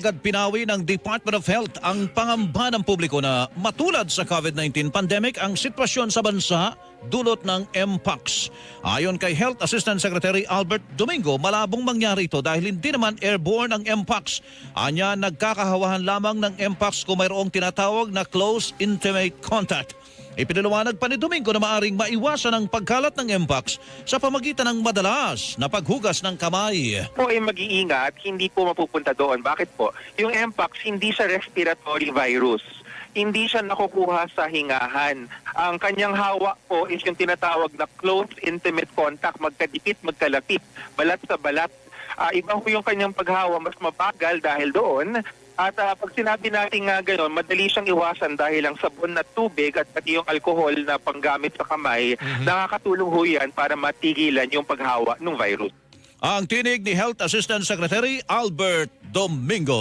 Agad pinawi ng Department of Health ang pangamba ng publiko na matulad sa COVID-19 pandemic ang sitwasyon sa bansa dulot ng MPOX. Ayon kay Health Assistant Secretary Albert Domingo, malabong mangyari ito dahil hindi naman airborne ang MPOX. Anya, nagkakahawahan lamang ng MPOX kung mayroong tinatawag na close intimate contact. Ipinaliwanag pa ni Domingo na maaring maiwasan ang pagkalat ng MPOX sa pamagitan ng madalas na paghugas ng kamay. po ay mag-iingat, hindi po mapupunta doon. Bakit po? Yung Mpox, hindi siya respiratory virus. Hindi siya nakukuha sa hingahan. Ang kanyang hawak po is yung tinatawag na close intimate contact, magkadikit, magkalapit, balat sa balat. Ah, iba po yung kanyang paghawa, mas mabagal dahil doon. At ah, pag sinabi natin nga gano'n, madali siyang iwasan dahil ang sabon na tubig at pati yung alkohol na panggamit sa kamay, nakakatulong ho yan para matigilan yung paghawa ng virus. Ang tinig ni Health Assistant Secretary Albert Domingo.